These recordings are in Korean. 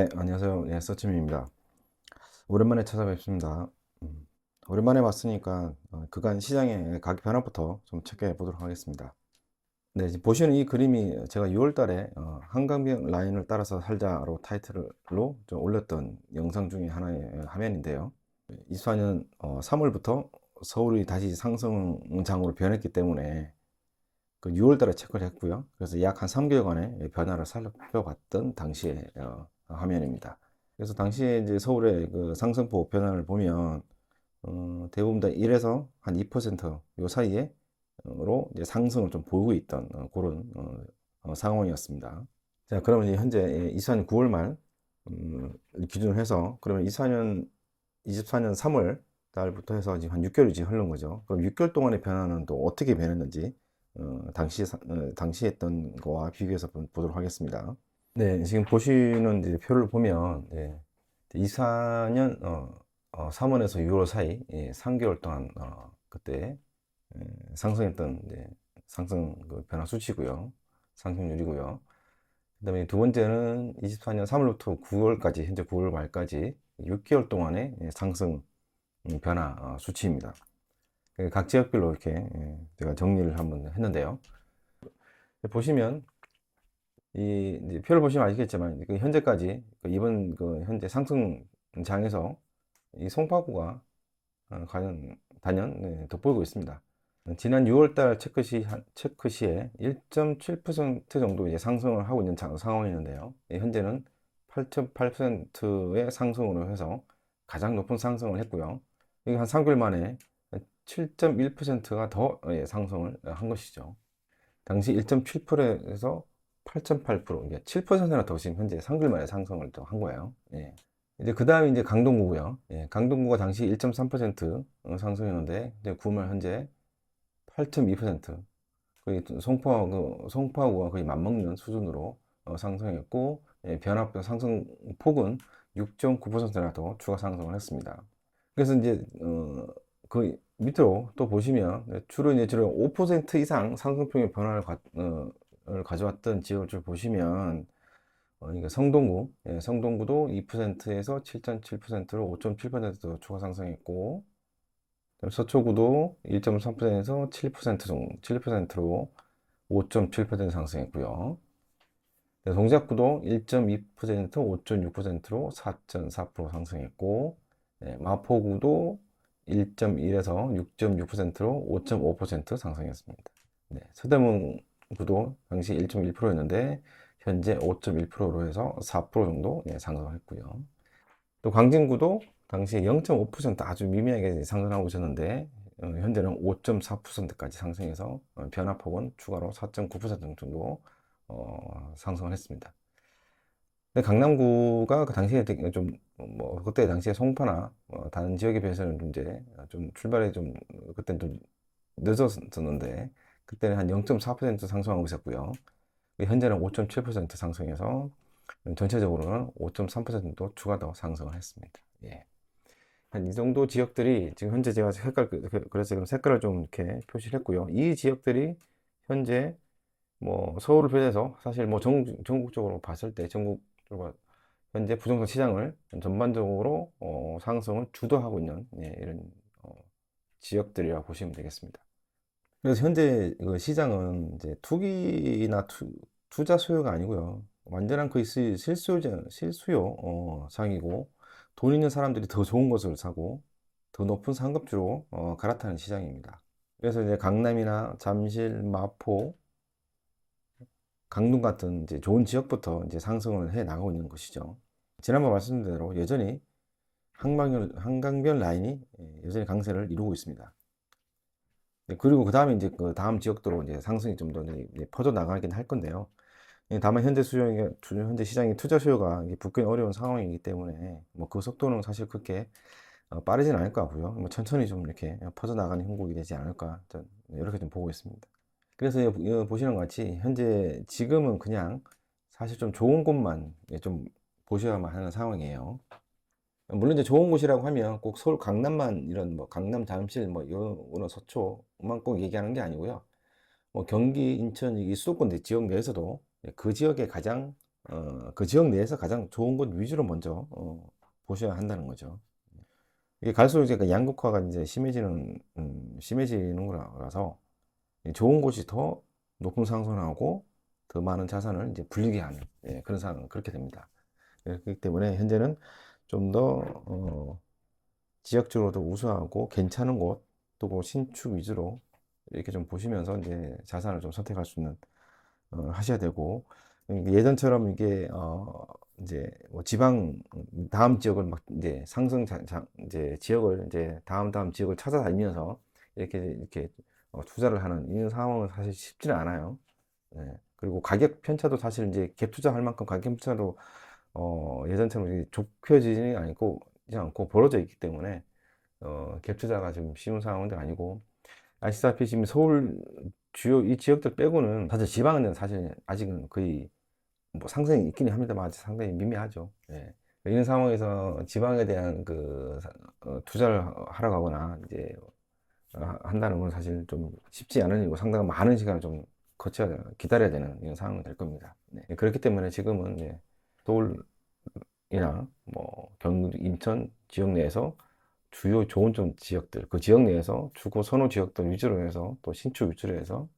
네, 안녕하세요. 네, 서치민입니다. 오랜만에 찾아뵙습니다. 음, 오랜만에 왔으니까 어, 그간 시장의 가격 변화부터 좀 체크해 보도록 하겠습니다. 네, 지금 보시는 이 그림이 제가 6월 달에 어, 한강변 라인을 따라서 살자로 타이틀로 좀 올렸던 영상 중에 하나의 화면인데요. 24년 3월부터 서울이 다시 상승장으로 변했기 때문에 그 6월 달에 체크를 했고요. 그래서 약 한 3개월간의 변화를 살펴봤던 당시의 어, 화면입니다. 그래서 당시에 이제 서울의 그 상승폭 변화를 보면 어, 대부분 다 1에서 한 2%요 사이에로 이제 상승을 좀 보이고 있던 어, 그런 어, 어, 상황이었습니다. 자, 그러면 이제 현재 24년 9월 말 음, 기준으로 해서 그러면 24년 24년 3월 달부터 해서 지금 한 6개월이 지금 흐른 거죠. 그럼 6개월 동안의 변화는 또 어떻게 변했는지 어, 당시 어, 당시 했던 거와 비교해서 보- 보도록 하겠습니다. 네, 지금 보시는 이제 표를 보면 예, 24년 어, 어, 3월에서 6월 사이 예, 3개월 동안 어, 그때 예, 상승했던 이제 상승 그 변화 수치고요. 상승률이고요. 그다음에 두 번째는 24년 3월부터 9월까지 현재 9월 말까지 6개월 동안의 예, 상승 음, 변화 어, 수치입니다. 그각 지역별로 이렇게 예, 제가 정리를 한번 했는데요. 보시면 이 이제 표를 보시면 아시겠지만 그 현재까지 그 이번 그 현재 상승장에서 이 송파구가 어, 과연 단연 네, 돋보이고 있습니다. 지난 6월달 체크 시 체크 시에 1.7% 정도 이제 상승을 하고 있는 자- 상황이었는데요. 예, 현재는 8.8%의 상승으로 해서 가장 높은 상승을 했고요. 이게 한 3개월 만에 7.1%가 더 예, 상승을 한 것이죠. 당시 1.7%에서 8.8% 이게 7%나 더 지금 현재 3개월 만에 상승을 또 한 거예요. 예. 이제 그 다음에 이제 강동구고요. 예, 강동구가 당시 1.3% 상승했는데 이제 9월 현재 8.2% 거의 송파 그 송파구와 거의 맞먹는 수준으로 어, 상승했고 예, 변압 상승 폭은 6.9%나 더 추가 상승을 했습니다. 그래서 이제 어, 그 밑으로 또 보시면 네, 주로 이제 주로 5% 이상 상승폭의 변화를 가, 어, 를 가져왔던 지역을 좀 보시면 어, 이게 성동구, 예, 성동구도 2%에서 7.7%로 5.7%더 추가 상승했고 서초구도 1.3%에서 7% 정도, 7%로 5.7% 상승했고요. 네, 동작구도 1.2%, 5.6%로 4.4% 상승했고, 네, 마포구도 1.1에서 6.6%로 5.5% 상승했습니다. 네, 서대문 구도 당시 1.1%였는데 현재 5.1%로 해서 4% 정도 예, 상승했고요. 또 광진구도 당시 0.5% 아주 미미하게 상승하고 있었는데 어, 현재는 5.4%까지 상승해서 어, 변화폭은 추가로 4.9% 정도 어, 상승을 했습니다. 근데 강남구가 그 당시에 좀, 뭐, 그때 당시에 송파나 뭐 다른 지역에 비해서는 좀 이제 좀 출발이 좀, 그때는 좀 늦었었는데, 그때는 한 0.4% 상승하고 있었고요. 현재는 5.7% 상승해서 전체적으로는 5.3% 정도 추가 더 상승을 했습니다. 예. 한 이 정도 지역들이 지금 현재 제가 색깔, 그- 그- 그래서 지금 색깔을 좀 이렇게 표시를 했고요. 이 지역들이 현재 뭐 서울을 비롯해서 사실 뭐 전, 전국적으로 봤을 때 전국적으로 현재 부동산 시장을 전반적으로 어, 상승을 주도하고 있는 예, 이런 어, 지역들이라고 보시면 되겠습니다. 그래서 현재 그 시장은 이제 투기나 투, 투자 수요가 아니고요. 완전한 실- 실수요, 실수요 어, 상이고 돈 있는 사람들이 더 좋은 것을 사고 더 높은 상급주로 어, 갈아타는 시장입니다. 그래서 이제 강남이나 잠실, 마포, 강동 같은 이제 좋은 지역부터 이제 상승을 해 나가고 있는 것이죠. 지난번 말씀드린 대로 여전히 한강변, 한강변 라인이 예, 여전히 강세를 이루고 있습니다. 네, 그리고 그 다음에 이제 그 다음 지역도로 이제 상승이 좀 더 퍼져 나가긴 할 건데요. 예, 다만 현재 수요가 현재 시장의 투자 수요가 붙기 어려운 상황이기 때문에 뭐 그 속도는 사실 그렇게 어, 빠르진 않을 것 같고요. 뭐 천천히 좀 이렇게 퍼져 나가는 형국이 되지 않을까 이렇게 좀 보고 있습니다. 그래서 보시는 것 같이 현재 지금은 그냥 사실 좀 좋은 곳만 예, 좀 보셔야만 하는 상황이에요. 물론 이제 좋은 곳이라고 하면 꼭 서울 강남만 이런 뭐 강남, 잠실 뭐 이런 서초만 꼭 얘기하는 게 아니고요. 뭐 경기, 인천 이 수도권 지역 내에서도 그 지역에 가장 어, 그 지역 내에서 가장 좋은 곳 위주로 먼저 어, 보셔야 한다는 거죠. 이게 갈수록 이제 그 양극화가 이제 심해지는 음, 심해지는 거라서 이 좋은 곳이 더 높은 상승하고 더 많은 자산을 이제 불리게 하는 예, 그런 상황 그렇게 됩니다. 예, 그렇기 때문에 현재는 좀더 어, 지역적으로도 우수하고 괜찮은 곳, 또그 신축 위주로 이렇게 좀 보시면서 이제 자산을 좀 선택할 수 있는 어, 하셔야 되고 예전처럼 이게 어, 이제 뭐 지방 다음 지역을 막 이제 상승 자, 자- 이제 지역을 이제 다음 다음 지역을 찾아다니면서 이렇게 이렇게 어, 투자를 하는 이런 상황은 사실 쉽지는 않아요. 네. 그리고 가격 편차도 사실 이제 갭 투자할 만큼 가격 편차도 어, 예전처럼 좁혀지지 않고 않고 벌어져 있기 때문에 어, 갭 투자가 지금 쉬운 상황은 아니고 아시다시피 지금 서울 주요 이 지역들 빼고는 사실 지방은 사실 아직은 거의 뭐 상승이 있기는 합니다만 아직 상당히 미미하죠. 예. 이런 상황에서 지방에 대한 그 사- 어, 투자를 하러 가거나 이제 어, 한다는 건 사실 좀 쉽지 않은 일이고 상당히 많은 시간을 좀 거쳐야 기다려야 되는 이런 상황이 될 겁니다. 네. 그렇기 때문에 지금은 이제 서울이나 뭐 경기도, 인천 지역 내에서 주요 좋은 좀 지역들, 그 지역 내에서 주거 선호 지역들 위주로 해서 또 신축 위주로 해서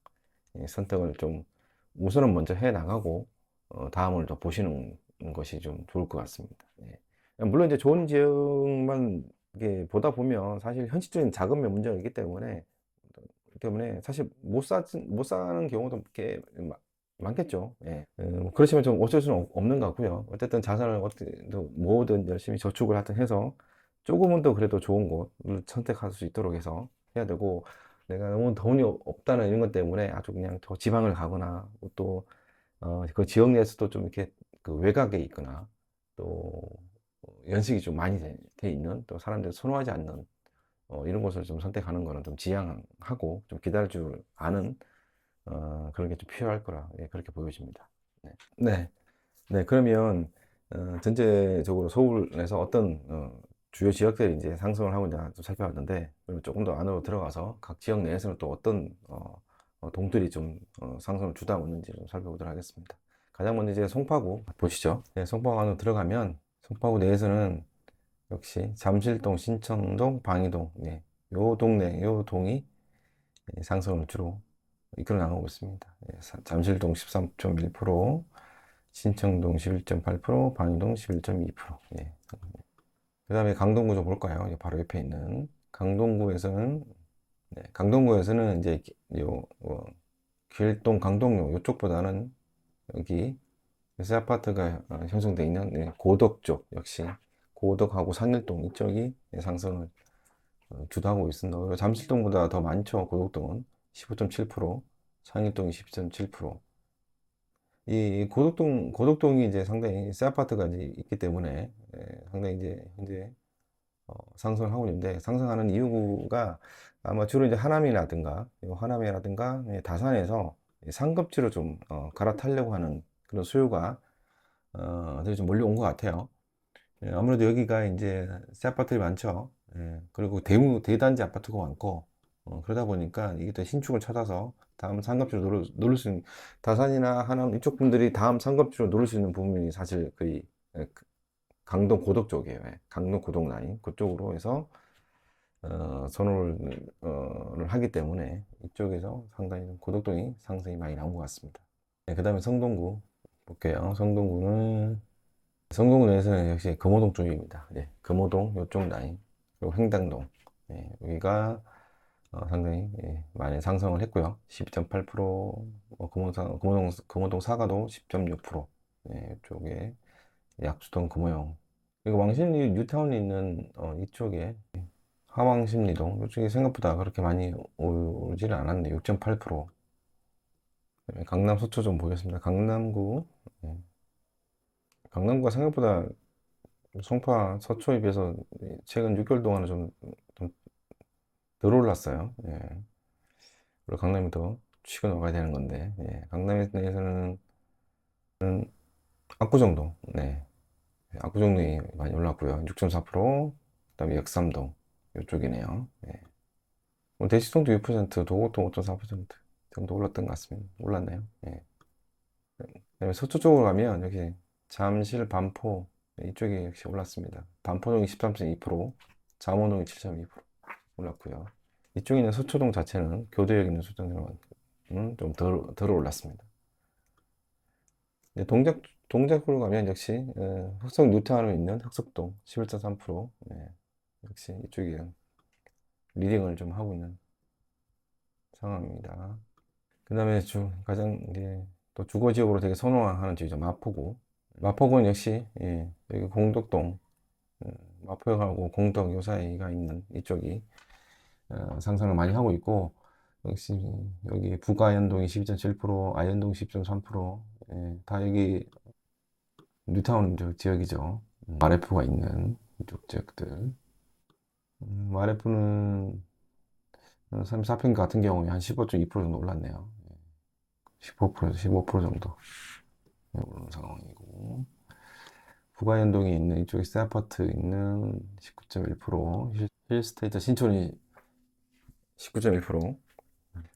예, 선택을 좀 우선은 먼저 해 나가고 어, 다음을 더 보시는 것이 좀 좋을 것 같습니다. 예. 물론 이제 좋은 지역만 이게 보다 보면 사실 현실적인 자금의 문제가 있기 때문에 때문에 사실 못 사, 못 사는 경우도 이렇게 마- 많겠죠. 예. 어, 뭐 그렇지만 좀 어쩔 수는 없- 없는 것 같고요. 어쨌든 자산을 모으든 열심히 저축을 하든 해서 조금은 더 그래도 좋은 곳을 선택할 수 있도록 해서 해야 되고 내가 너무 돈이 없- 없다는 이런 것 때문에 아주 그냥 저 지방을 가거나 또 어, 그 지역 내에서도 좀 이렇게 그 외곽에 있거나 또 연식이 좀 많이 돼, 돼 있는 또 사람들이 선호하지 않는 어, 이런 곳을 좀 선택하는 거는 좀 지양하고 좀 기다릴 줄 아는 어, 그런 게 좀 필요할 거라 예, 그렇게 보여집니다. 네. 네. 네, 그러면 어, 전체적으로 서울에서 어떤 어, 주요 지역들이 이제 상승을 하고 있나 좀 살펴봤는데 그러면 조금 더 안으로 들어가서 각 지역 내에서는 또 어떤 어, 어, 동들이 좀 어, 상승을 주다고 있는지 좀 살펴보도록 하겠습니다. 가장 먼저 이제 송파구 보시죠. 네, 송파구 안으로 들어가면 송파구 내에서는 역시 잠실동, 신천동, 방이동, 네, 요 동네, 요 동이 예, 상승을 주로 이끌어 나가고 있습니다. 예, 사- 잠실동 13.1%, 신청동 11.8%, 방이동 11.2%. 예. 그 다음에 강동구 좀 볼까요? 이 바로 옆에 있는 강동구에서는 네, 강동구에서는 이제 기- 요 어, 길동, 강동로 이쪽보다는 여기 새 아파트가 어, 형성되어 있는 네, 고덕 쪽 역시 고덕하고 상일동 이쪽이 상승을 어, 주도하고 있습니다. 잠실동보다 더 많죠. 고덕동은 15.7%, 상일동이 10.7%. 이 고덕동 고덕동이 이제 상당히 새 아파트가 이제 있기 때문에 예, 상당히 이제 현재 어, 상승을 하고 있는데 상승하는 이유가 아마 주로 이제 하남이라든가 요 하남이라든가 예, 다산에서 상급지로 좀 어, 갈아타려고 하는 그런 수요가 어, 되게 좀 몰려온 것 같아요. 예, 아무래도 여기가 이제 새 아파트들이 많죠. 예, 그리고 대무 대단지 아파트가 많고 어, 그러다 보니까 이게 또 신축을 찾아서 다음 상급지로 노릴, 노릴 수 있는 다산이나 하남 이쪽 분들이 다음 상급지로 노릴 수 있는 부분이 사실 거의 예, 그 강동 고덕 쪽이에요. 예, 강동 고덕 라인 그쪽으로 해서 어, 선호를 어, 를 하기 때문에 이쪽에서 상당히 좀 고덕동이 상승이 많이 나온 것 같습니다. 그 다음에 성동구 볼게요. 성동구는 성동구 내에서는 역시 금호동 쪽입니다. 예, 금호동 요쪽 라인 그리고 횡당동 예, 여기가 어, 상당히 예, 많이 상승을 했고요. 12.8%뭐 금호동, 금호동, 금호동 사가도 10.6% 예, 이쪽에 약수동 금호영 그리고 왕십리 뉴타운에 있는 어, 이쪽에 하왕십리동 이쪽이 생각보다 그렇게 많이 오지는 않았는데 6.8% 네, 강남 서초 좀 보겠습니다. 강남구 예. 강남구가 생각보다 송파 서초에 비해서 최근 6개월 동안은 좀, 좀 덜 올랐어요. 예. 그리고 강남이 더 치고 나가야 되는 건데 예. 강남에 내에서는 압구정동 네. 압구정동이 많이 올랐고요. 6.4% 그 다음에 역삼동 이쪽이네요. 예. 뭐 대치동도 6%, 도곡동 5.4% 정도 올랐던 것 같습니다. 올랐네요. 예. 그다음에 서초 쪽으로 가면 여기 잠실, 반포 이쪽이 역시 올랐습니다. 반포동이 13.2%, 잠원동이 7.2% 올랐고요. 이쪽에 있는 서초동 자체는 교대역 있는 서초동은 좀 덜, 덜 올랐습니다. 동작 동작구로 가면 역시 어, 흑석 뉴타운에 있는 흑석동 11.3%, 네, 역시 이쪽이 리딩을 좀 하고 있는 상황입니다. 그 다음에 주, 가장 이제 또 주거 지역으로 되게 선호하는 지역이죠. 마포구. 마포구는 역시 예, 여기 공덕동 음, 마포역하고 공덕 요 사이가 있는 이쪽이 어, 상승을 많이 하고 있고 역시 여기 북아현동이 12.7%, 아현동 10.3%, 예, 다 여기 뉴타운 저 지역이죠. 음, 마레프가 있는 이쪽 지역들. 음, 마레프는 34평 같은 경우에 한 15.2% 정도 올랐네요. 15%에서 15% 정도 네, 오르는 상황이고 북아현동에 있는 이쪽에 새 아파트 있는 19.1% 힐- 힐스테이트 신촌이 19.1%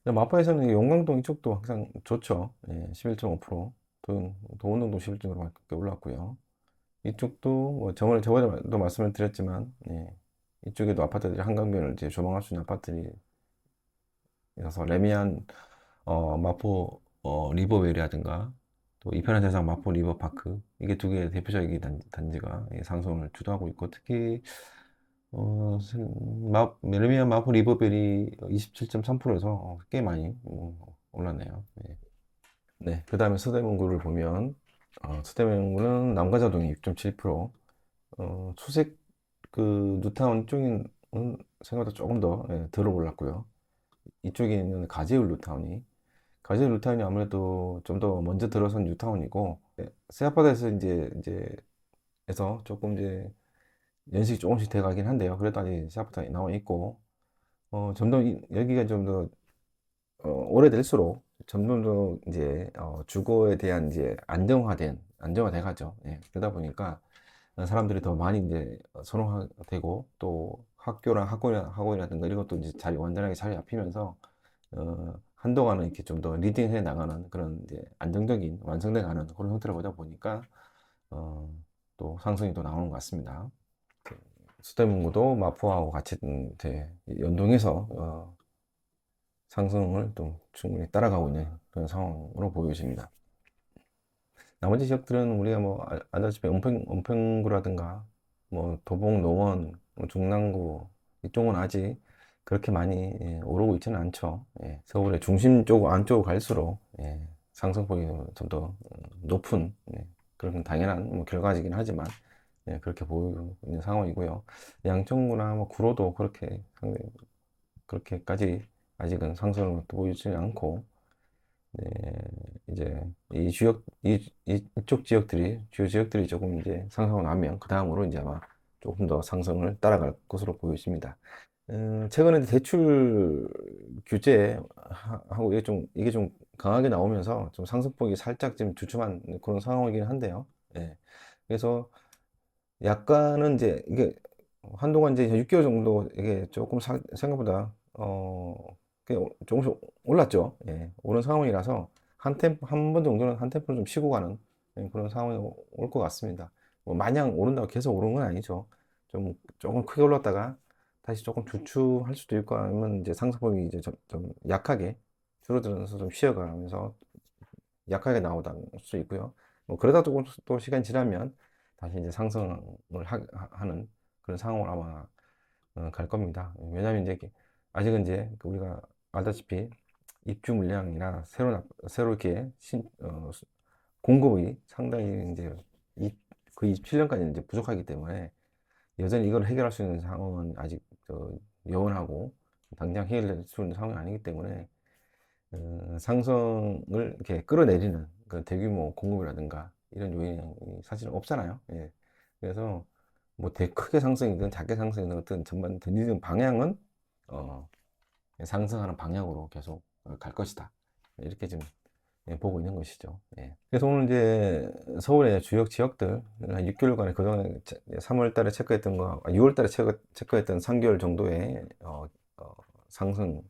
마포에서는 용광동 이쪽도 항상 좋죠. 예, 11.5% 도, 도원동도 11.5%밖에 올랐고요. 이쪽도 뭐 저번에 저번에도 말씀을 드렸지만 예, 이쪽에도 아파트들이 한강변을 이제 조망할 수 있는 아파트들이 있어서 레미안 어, 마포 어, 리버웰이라든가 또 이편한 세상 마포 리버파크 이게 두 개의 대표적인 단, 단지가 예, 상승을 주도하고 있고 특히 어, 세- 마, 레미안 마포 리버웰이 27.3%에서 꽤 많이 음, 올랐네요. 예. 네, 그 다음에 서대문구를 보면 어, 서대문구는 남가자동이 6.7%, 어, 수색 그 뉴타운 쪽은 생각보다 조금 더 예, 덜 올랐고요. 이쪽에 있는 가재울 뉴타운이 가재울 뉴타운이 아무래도 좀 더 먼저 들어선 뉴타운이고 예, 새 아파트에서 이제 이제 에서 조금 이제 연식이 조금씩 돼가긴 한데요. 그래도 아직 새 아파트가 나와 있고 어, 점점 이- 여기가 좀더 어, 오래될수록 점점 더 이제 어, 주거에 대한 이제 안정화된 안정화돼 가죠. 예, 그러다 보니까 사람들이 더 많이 이제 선호되고 또 학교랑 학원이라, 학원이라든가 이런 것도 이제 잘 완전하게 잘 잡히면서 어, 한동안은 이렇게 좀 더 리딩해 나가는 그런 이제 안정적인 완성돼 가는 그런 형태로 보다 보니까 어, 또 상승이 또 나오는 것 같습니다. 그 수대문구도 마포하고 같이 음, 연동해서 어, 상승을 좀 충분히 따라가고 있는 그런 상황으로 보여집니다. 나머지 지역들은 우리가 뭐 알- 알다시피 은평, 은평구라든가 뭐 도봉, 노원, 뭐 중랑구 이쪽은 아직 그렇게 많이 예, 오르고 있지는 않죠. 예, 서울의 중심 쪽 안쪽으로 갈수록 예, 상승폭이 좀 더 높은 예, 그런 당연한 뭐 결과이긴 하지만 예, 그렇게 보이고 있는 상황이고요. 양천구나 뭐 구로도 그렇게 상당히 그렇게까지 아직은 상승을 보이지는 않고 네, 이제 이 지역 이, 이- 이쪽 지역들이 주요 지역들이 조금 이제 상승을 나면 그 다음으로 이제 아마 조금 더 상승을 따라갈 것으로 보여집니다. 음, 최근에 대출 규제 하- 하고 이게 좀 이게 좀 강하게 나오면서 좀 상승폭이 살짝 지금 주춤한 그런 상황이긴 한데요. 예. 그래서 약간은 이제 이게 한동안 이제 6개월 정도 이게 조금 사- 생각보다 어꽤 조금씩 올랐죠. 예. 오른 상황이라서 한 템포 한번 정도는 한 템포를 좀 쉬고 가는 예, 그런 상황이 올 것 같습니다. 뭐 마냥 오른다고 계속 오르는 건 아니죠. 좀 조금 크게 올랐다가 다시 조금 주춤할 수도 있고 아니면 이제 상승폭이 이제 좀, 좀 약하게 줄어들면서 좀 쉬어가면서 약하게 나오다 수 있고요. 뭐 그러다 조금 또 시간이 지나면 다시 이제 상승을 하, 는 그런 상황으로 아마 어, 갈 겁니다. 왜냐하면 이제 아직은 이제 그 우리가 알다시피 입주 물량이나 새로 납- 새로 이렇게 신, 어, 수- 공급이 상당히 이제 이, 그 27년까지 이제 부족하기 때문에 여전히 이걸 해결할 수 있는 상황은 아직 저 여원하고 당장 해결될 수 있는 상황이 아니기 때문에 어, 상승을 이렇게 끌어내리는 그 대규모 공급이라든가 이런 요인이 사실은 없잖아요. 예. 그래서 뭐대 크게 상승이든 작게 상승이든 어떤 전반 던지는 방향은 어, 상승하는 방향으로 계속 어, 갈 것이다. 이렇게 지금 예, 보고 있는 것이죠. 예. 그래서 오늘 이제 서울의 주요 지역들 한 6개월간에 그동안 3월 달에 체크했던 거, 6월 달에 체크, 체크 했던 3개월 정도의 어, 어, 상승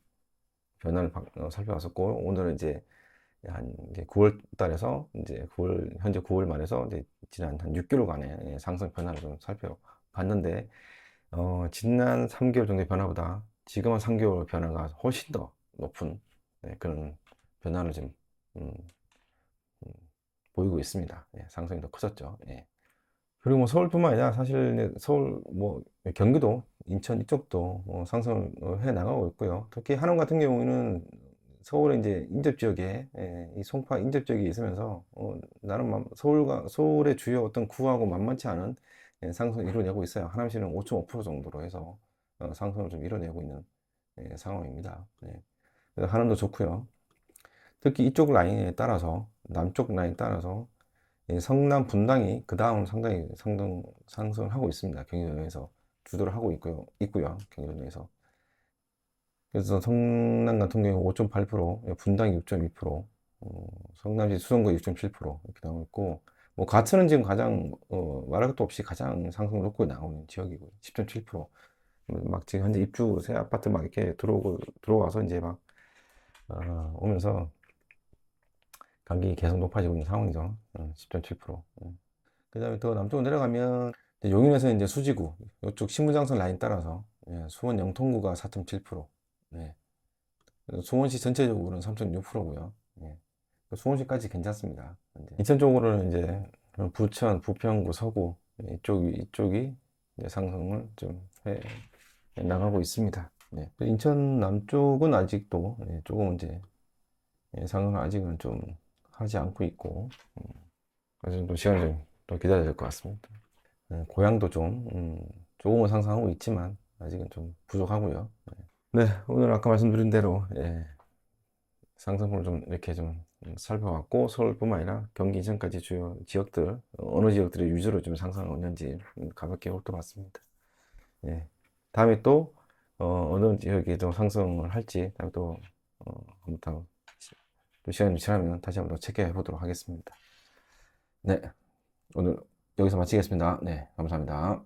변화를 바- 어, 살펴봤었고 오늘은 이제 한 이제 9월 달에서 이제 9월 현재 9월 말에서 이제 지난 한 6개월간의 예, 상승 변화를 좀 살펴봤는데 어, 지난 3개월 정도의 변화보다 지금 한 3개월 변화가 훨씬 더 높은 예, 그런 변화를 지금 음, 음, 보이고 있습니다. 예, 상승이 더 커졌죠. 예. 그리고 뭐 서울뿐만 아니라 사실 서울 뭐 경기도 인천 이쪽도 어, 상승을 어, 해 나가고 있고요. 특히 한원 같은 경우에는 서울의 이제 인접 지역에 예, 이 송파 인접 지역이 있으면서 어, 만- 서울과 서울의 주요 어떤 구하고 만만치 않은 예, 상승을 이루어내고 있어요. 하남시는 5.5% 정도로 해서 어, 상승을 좀 이뤄내고 있는 예, 상황입니다. 예. 그래서 하남도 좋고요. 특히 이쪽 라인에 따라서 남쪽 라인 따라서 이 성남 분당이 그 다음 상당히 상승 상승을 하고 있습니다. 경기도에서 주도를 하고 있고요. 있고요. 경기도에서 그래서 성남 같은 경우 5.8%, 분당이 6.2%, 어, 성남시 수성구 6.7% 이렇게 나오고 있고 뭐 가천은 지금 가장 어, 말할 것도 없이 가장 상승 높고 나오는 지역이고 10.7%. 막 지금 현재 입주 새 아파트 막 이렇게 들어오고 들어와서 이제 막 어, 오면서 가격이 계속 높아지고 있는 상황이죠. 10.7%. 그 다음에 더 남쪽으로 내려가면 용인에서 이제 수지구, 이쪽 신분장선 라인 따라서 예, 수원 영통구가 4.7%. 네. 수원시 전체적으로는 3.6%고요. 예. 수원시까지 괜찮습니다. 이제 인천 쪽으로는 이제 부천, 부평구, 서구 예, 이쪽이 이쪽이 상승을 좀 해, 해 나가고 있습니다. 네. 인천 남쪽은 아직도 예, 조금 이제 예, 상승을 아직은 좀 하지 않고 있고 음, 그래서 좀 시간을 좀 더 기다려야 될 것 같습니다. 예, 고향도 좀 음, 조금은 상승하고 있지만 아직은 좀 부족하고요. 네, 오늘 아까 말씀드린 대로 예, 상승분을 좀 이렇게 좀 살펴봤고 서울뿐만 아니라 경기 이전까지 주요 지역들 어, 어느 지역들이 유주로 좀 상승하고 있는지 음, 가볍게 훑어봤습니다. 예, 다음에 또 어, 어느 지역이 좀 상승을 할지 다음에 또 어, 시- 또 시간이 지나면 다시 한번 더 체크해 보도록 하겠습니다. 네, 오늘 여기서 마치겠습니다. 네, 감사합니다.